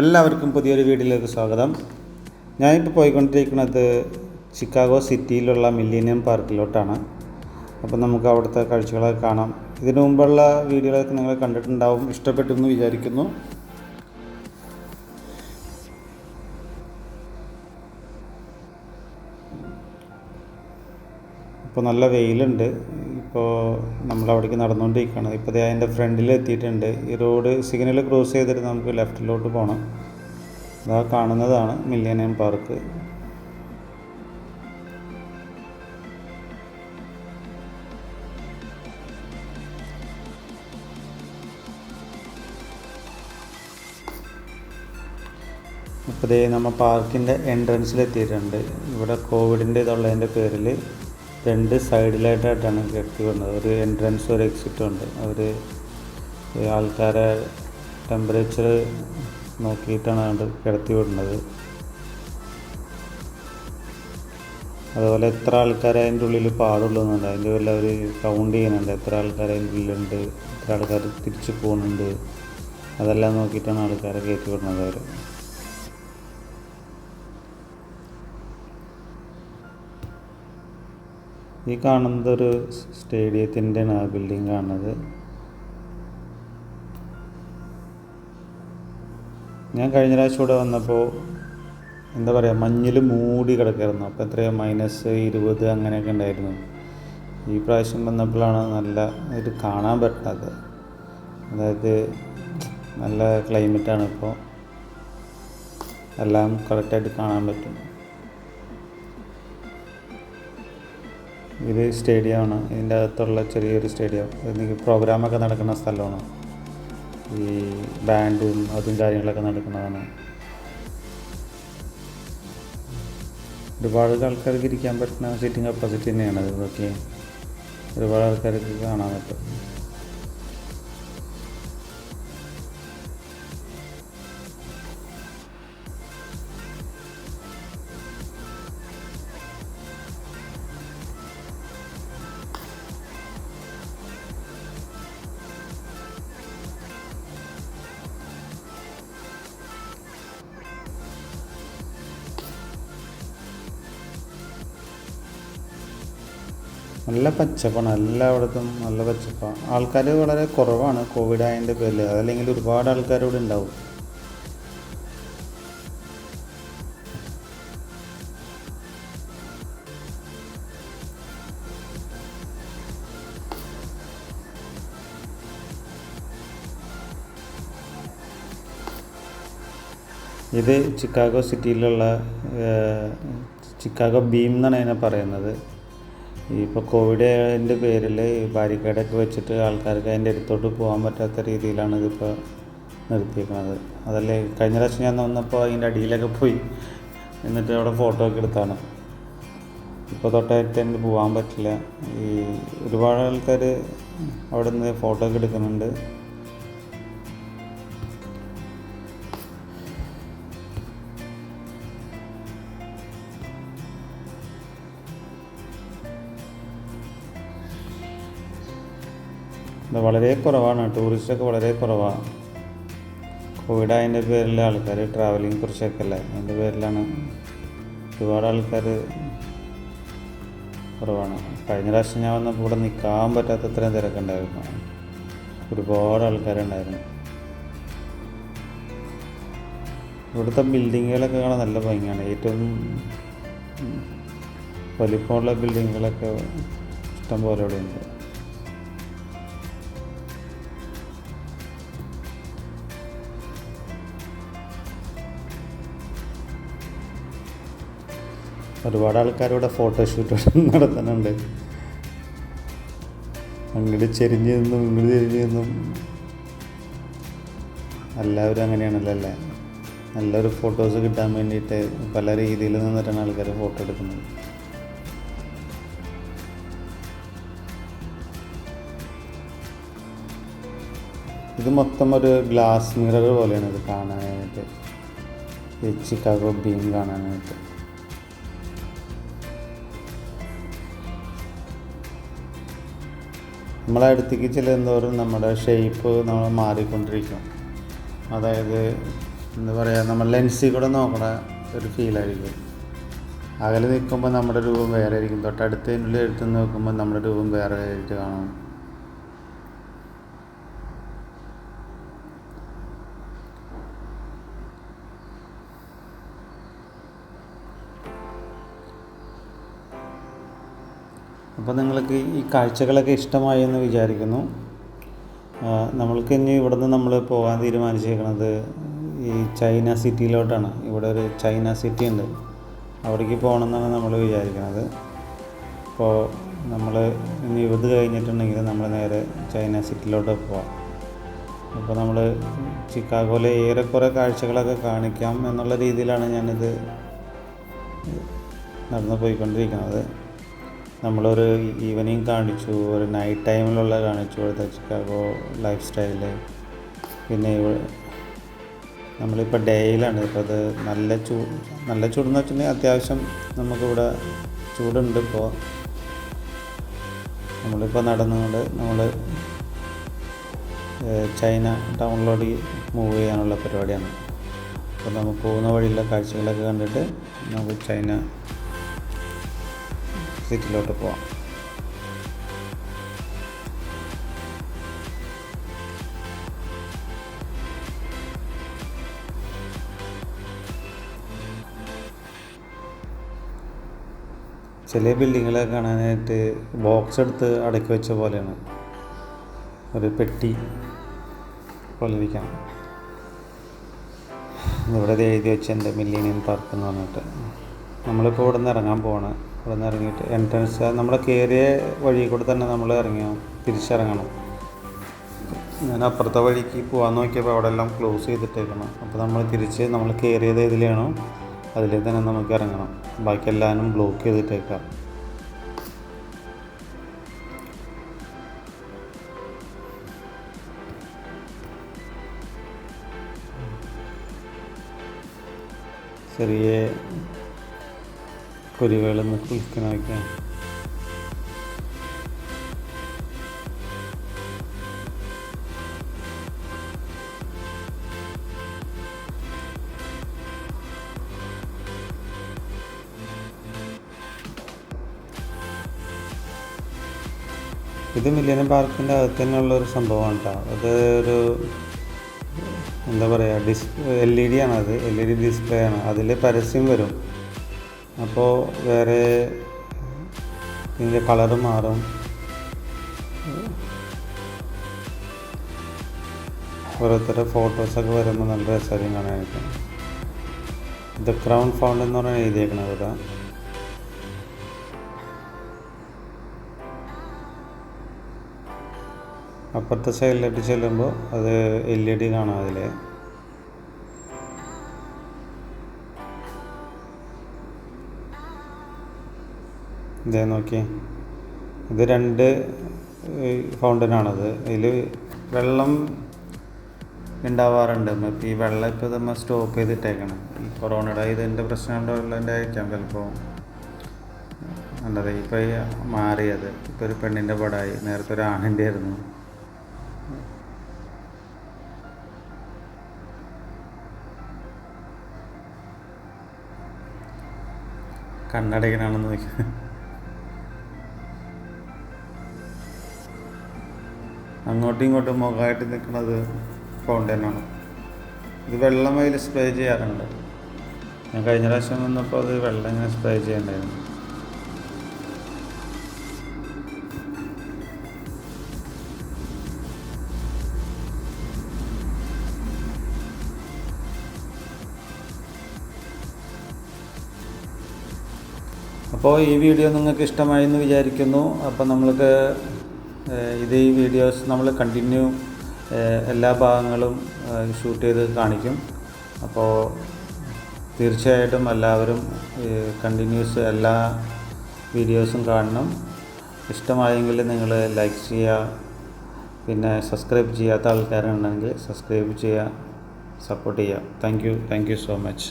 എല്ലാവർക്കും പുതിയൊരു വീഡിയോയിലേക്ക് സ്വാഗതം. ഞാനിപ്പോൾ പോയിക്കൊണ്ടിരിക്കുന്നത് ചിക്കാഗോ സിറ്റിയിലുള്ള മില്ലേനിയം പാർക്കിലോട്ടാണ്. അപ്പം നമുക്ക് അവിടുത്തെ കാഴ്ചകളൊക്കെ കാണാം. ഇതിനു മുമ്പുള്ള വീഡിയോകളൊക്കെ നിങ്ങൾ കണ്ടിട്ടുണ്ടാവും ഇഷ്ടപ്പെട്ടു എന്ന് വിചാരിക്കുന്നു. ഇപ്പോൾ നല്ല വെയിലുണ്ട്. ഇപ്പോൾ നമ്മൾ അവിടേക്ക് നടന്നുകൊണ്ടിരിക്കുകയാണ് ഇപ്പോൾ ദേ അതിന്റെ ഫ്രണ്ടിൽ എത്തിയിട്ടുണ്ട്. ഈ റോഡ് സിഗ്നൽ ക്രോസ് ചെയ്തിട്ട് നമുക്ക് ലെഫ്റ്റിലോട്ട് പോകണം അതാ കാണുന്നതാണ് മില്ലേനിയം പാർക്ക്. ഇപ്പോൾ ദേ നമ്മൾ പാർക്കിന്റെ എൻട്രൻസിൽ എത്തിയിട്ടുണ്ട് ഇവിടെ കോവിഡിന്റെ ഇതുള്ളതിന്റെ പേരിൽ രണ്ട് സൈഡിലായിട്ടായിട്ടാണ് കെട്ടി വന്നത്. ഒരു എൻട്രൻസ് ഒരു എക്സിറ്റ് ഉണ്ട്. അവർ ആൾക്കാരെ ടെമ്പറേച്ചർ നോക്കിയിട്ടാണ് അതുകൊണ്ട് കിടത്തി വിടുന്നത്. അതുപോലെ എത്ര ആൾക്കാരെ അതിന്റെ ഉള്ളിൽ പാടുള്ളൂ എന്നുണ്ട് അതിന്റെ വല്ല അവർ കൗണ്ട് ചെയ്യുന്നുണ്ട്. എത്ര ആൾക്കാർ അതിന്റെ ഉള്ളിലുണ്ട്. എത്ര ആൾക്കാർ തിരിച്ചു പോകുന്നുണ്ട്. അതെല്ലാം നോക്കിയിട്ടാണ് ആൾക്കാരെ കയറ്റി വിടുന്നത് അവർ ഈ കാണുന്നത് ഒരു സ്റ്റേഡിയത്തിന്റെ ആ ബിൽഡിംഗ് കാണുന്നത് ഞാൻ കഴിഞ്ഞ പ്രാവശ്യം ഇവിടെ വന്നപ്പോൾ എന്താ പറയുക മഞ്ഞിൽ മൂടി കിടക്കായിരുന്നു. അപ്പോൾ എത്രയോ മൈനസ് ഇരുപത് അങ്ങനെയൊക്കെ ഉണ്ടായിരുന്നു. ഈ പ്രാവശ്യം വന്നപ്പോഴാണ് നല്ല ഇത് കാണാൻ പറ്റുന്നത് അതായത് നല്ല ക്ലൈമറ്റാണ് ഇപ്പോൾ എല്ലാം കറക്റ്റായിട്ട് കാണാൻ പറ്റും. ഇത് സ്റ്റേഡിയമാണ്. ഇതിന്റെ അകത്തുള്ള ചെറിയൊരു സ്റ്റേഡിയം. പ്രോഗ്രാമൊക്കെ നടക്കുന്ന സ്ഥലമാണ്. ഈ ബാൻഡും അതും കാര്യങ്ങളൊക്കെ നടക്കുന്നതാണ്. ഒരുപാട് ആൾക്കാർക്ക് ഇരിക്കാൻ പറ്റുന്ന സീറ്റിംഗ് കപ്പാസിറ്റി തന്നെയാണ്. ഇതൊക്കെ ഒരുപാട് ആൾക്കാർക്ക് കാണാൻ പറ്റും. നല്ല പച്ചപ്പാണ് എല്ലായിടത്തും നല്ല പച്ചപ്പാണ് ആൾക്കാർ വളരെ കുറവാണ് കോവിഡ് ആയതിന്റെ പേരിൽ അതല്ലെങ്കിൽ ഒരുപാട് ആൾക്കാർ ഇവിടെ ഉണ്ടാവും. ഇത് ചിക്കാഗോ സിറ്റിയിലുള്ള ചിക്കാഗോ ബീം എന്നാണ് അതിനെ പറയുന്നത്. ഇപ്പോൾ കോവിഡിന്റെ പേരിൽ ബാരിക്കേഡൊക്കെ വെച്ചിട്ട് ആൾക്കാർക്ക് അതിന്റെ അടുത്തോട്ട് പോകാൻ പറ്റാത്ത രീതിയിലാണ് ഇതിപ്പോൾ നിർത്തിയിരിക്കുന്നത്. അതല്ലേ കഴിഞ്ഞ പ്രാവശ്യം ഞാൻ വന്നപ്പോൾ അതിന്റെ അടിയിലൊക്കെ പോയി. എന്നിട്ട് അവിടെ ഫോട്ടോ ഒക്കെ എടുത്താണ്. ഇപ്പോൾ തൊട്ടായിട്ട് എനിക്ക് പോകാൻ പറ്റില്ല. ഈ ഒരുപാട് ആൾക്കാർ അവിടെ നിന്ന് ഫോട്ടോ ഒക്കെ എടുക്കുന്നുണ്ട്. ഇത് വളരെ കുറവാണ്. ടൂറിസ്റ്റൊക്കെ വളരെ കുറവാണ് കോവിഡ് അതിന്റെ പേരിൽ ആൾക്കാർ ട്രാവലിംഗ് കുറിച്ചൊക്കെ അല്ലേ? അതിന്റെ പേരിലാണ് ഒരുപാട് ആൾക്കാർ കുറവാണ്. കഴിഞ്ഞ പ്രാവശ്യം ഞാൻ വന്നപ്പോൾ ഇവിടെ നിൽക്കാൻ പറ്റാത്ത അത്രയും തിരക്കുണ്ടായിരുന്നു ഒരുപാട് ആൾക്കാരുണ്ടായിരുന്നു ഇവിടുത്തെ ബിൽഡിങ്ങുകളൊക്കെ കാണാൻ നല്ല ഭംഗിയാണ്. ഏറ്റവും വലിപ്പമുള്ള ബിൽഡിങ്ങുകളൊക്കെ ഇഷ്ടം പോലെ ഇവിടെ ഒരുപാട് ആൾക്കാരിവിടെ ഫോട്ടോഷൂട്ട് നടത്തുന്നുണ്ട്. അങ്ങോട്ട് ചെരിഞ്ഞ് നിന്നും ഇങ്ങോട്ട് ചെരിഞ്ഞ് നിന്നും. എല്ലാവരും അങ്ങനെയാണല്ലോ അല്ലേ? നല്ലൊരു ഫോട്ടോസ് കിട്ടാൻ വേണ്ടിയിട്ട് പല രീതിയിൽ നിന്നിട്ടാണ് ആൾക്കാർ ഫോട്ടോ എടുക്കുന്നത്. ഇത് മൊത്തം ഒരു ഗ്ലാസ് മിറർ പോലെയാണ് ഇത് കാണാനായിട്ട്. ചിക്കാഗോ ബീം കാണാനായിട്ട്. നമ്മളെ അടുത്തേക്ക് ചെല്ലുന്നതോറും നമ്മുടെ ഷേപ്പ് നമ്മൾ മാറിക്കൊണ്ടിരിക്കും. അതായത് എന്താ പറയുക നമ്മൾ ലെൻസിൽ കൂടെ നോക്കണ ഒരു ഫീലായിരിക്കും അകലെ നിൽക്കുമ്പോൾ നമ്മുടെ രൂപം വേറെ ആയിരിക്കും. തൊട്ടടുത്തതിനുള്ളിൽ എടുത്ത് നോക്കുമ്പോൾ നമ്മുടെ രൂപം വേറെ ആയിട്ട് കാണും. അപ്പോൾ നിങ്ങൾക്ക് ഈ കാഴ്ചകളൊക്കെ ഇഷ്ടമായി എന്ന് വിചാരിക്കുന്നു. നമ്മൾക്ക് ഇനി ഇവിടുന്ന് നമ്മൾ പോകാൻ തീരുമാനിച്ചേക്കുന്നത് ഈ ചൈന സിറ്റിയിലോട്ടാണ്. ഇവിടെ ഒരു ചൈന സിറ്റി ഉണ്ട്. അവിടേക്ക് പോകണം എന്നാണ് നമ്മൾ വിചാരിക്കുന്നത് അപ്പോൾ നമ്മൾ ഇനി ഇത് കഴിഞ്ഞിട്ടുണ്ടെങ്കിൽ നമ്മൾ നേരെ ചൈന സിറ്റിയിലോട്ട് പോവാം. അപ്പോൾ നമ്മൾ ചിക്കാഗോയിലെ ഏറെക്കുറെ കാഴ്ചകളൊക്കെ കാണിക്കാം എന്നുള്ള രീതിയിലാണ് ഞാനിത് നടന്നു പോയിക്കൊണ്ടിരിക്കുന്നത് നമ്മളൊരു ഈവനിങ് കാണിച്ചു ഒരു നൈറ്റ് ടൈമിലുള്ള കാണിച്ചു ഇവിടുത്തെ ചിക്കാഗോ ലൈഫ് സ്റ്റൈൽ പിന്നെ നമ്മളിപ്പോൾ ഡേയിലാണ് ഇപ്പോൾ അത് നല്ല ചൂ നല്ല ചൂടെന്ന് വെച്ചിട്ടുണ്ടെങ്കിൽ അത്യാവശ്യം നമുക്കിവിടെ ചൂടുണ്ട് ഇപ്പോൾ നമ്മളിപ്പോൾ നടന്നുകൊണ്ട് നമ്മൾ ചൈന ടൗണിലോട്ട് മൂവ് ചെയ്യാനുള്ള പരിപാടിയാണ്. അപ്പോൾ നമുക്ക് പോകുന്ന വഴിയിലെ കാഴ്ചകളൊക്കെ കണ്ടിട്ട് നമുക്ക് ചൈന സിറ്റിയിലോട്ട് പോവാം. ചില ബിൽഡിങ്ങുകളൊക്കെ കാണാനായിട്ട് ബോക്സ് എടുത്ത് അടക്കി വെച്ച പോലെയാണ്. ഒരു പെട്ടി പോലെ ഇരിക്കണം ഇവിടെ എഴുതി എഴുതി വെച്ചിട്ടുണ്ട് മില്ലേനിയം പാർക്ക് എന്ന് പറഞ്ഞിട്ട്. നമ്മളിപ്പോൾ ഇവിടെ നിന്ന് ഇറങ്ങാൻ പോവാണ്. ഇവിടെ നിന്ന് ഇറങ്ങിയിട്ട് എൻട്രൻസ് നമ്മൾ കയറിയ വഴി കൂടെ തന്നെ നമ്മൾ ഇറങ്ങിയോ? തിരിച്ചിറങ്ങണം. ഞാൻ അപ്പുറത്തെ വഴിക്ക് പോകാൻ നോക്കിയപ്പോൾ അവിടെ എല്ലാം ക്ലോസ് ചെയ്തിട്ടേക്കണം. അപ്പോൾ നമ്മൾ തിരിച്ച് നമ്മൾ കയറിയത് ഇതിലാണോ അതിലേ തന്നെ നമുക്ക് ഇറങ്ങണം. ബാക്കി എല്ലാവരും ബ്ലോക്ക് ചെയ്തിട്ടേക്കാം. ചെറിയ കുരുവികളൊന്ന് കുളിക്കണമൊക്കെ ഇത് മില്ലിയനം പാർക്കിന്റെ അകത്ത് തന്നെയുള്ള ഒരു സംഭവമാണ് കേട്ടോ അത് ഒരു എന്താ പറയുക ഡിസ് എൽ ഇ ഡി ആണ് അത് എൽ ഇ ഡി ഡിസ്പ്ലേ ആണ്. അതിൽ പരസ്യം വരും. അപ്പോൾ വേറെ ഇതിന്റെ കളറ് മാറും. ഓരോരുത്തരുടെ ഫോട്ടോസൊക്കെ വരുമ്പോൾ നല്ല രസമായിരിക്കും കാണാനായിട്ട്. ഇത് ക്രൗൺ ഫൗണ്ട് എന്ന് പറഞ്ഞാൽ എഴുതിയേക്കണത് ഇവിടെ അപ്പുറത്തെ സൈഡിലോട്ട് ചെല്ലുമ്പോൾ അത് എൽ ഇ ഡി കാണാം അതിൽ ഇതേ നോക്കി ഇത് രണ്ട് ഫൗണ്ടനാണത് ഇതിൽ വെള്ളം ഉണ്ടാവാറുണ്ട് ഇപ്പം ഈ വെള്ളം ഇപ്പോൾ നമ്മൾ സ്റ്റോപ്പ് ചെയ്തിട്ടേക്കണം. ഈ കൊറോണയുടെ ഇതിന്റെ പ്രശ്നം ഉള്ളതിന്റെ ആയിരിക്കാം ചിലപ്പോൾ നല്ലത് ഇപ്പോൾ മാറിയത്. ഇപ്പോൾ ഒരു പെണ്ണിന്റെ പടമായി നേരത്തെ ഒരു ആണിന്റെ ആയിരുന്നു. കണ്ണടയ്ക്കനാണെന്ന് നോക്കി. അങ്ങോട്ടും ഇങ്ങോട്ടും മുഖമായിട്ട് നിൽക്കുന്നത് ഫൗണ്ടനാണ് ഇത് വെള്ളം അതിൽ സ്പ്രേ ചെയ്യാറുണ്ട്. ഞാൻ കഴിഞ്ഞ പ്രാവശ്യം വന്നപ്പോൾ അത് വെള്ളം ഇങ്ങനെ സ്പ്രേ ചെയ്യണ്ടായിരുന്നു. അപ്പോൾ ഈ വീഡിയോ നിങ്ങൾക്ക് ഇഷ്ടമായി എന്ന് വിചാരിക്കുന്നു. അപ്പോൾ നമ്മൾക്ക് ഇത് ഈ വീഡിയോസ് നമ്മൾ കണ്ടിന്യൂ എല്ലാ ഭാഗങ്ങളും ഷൂട്ട് ചെയ്ത് കാണിക്കും. അപ്പോൾ തീർച്ചയായിട്ടും എല്ലാവരും കണ്ടിന്യൂസ് എല്ലാ വീഡിയോസും കാണണം. ഇഷ്ടമായെങ്കിൽ നിങ്ങൾ ലൈക്ക് ചെയ്യുക. പിന്നെ സബ്സ്ക്രൈബ് ചെയ്യാത്ത ആൾക്കാരുണ്ടെങ്കിൽ സബ്സ്ക്രൈബ് ചെയ്യുക. സപ്പോർട്ട് ചെയ്യുക. Thank you thank you so much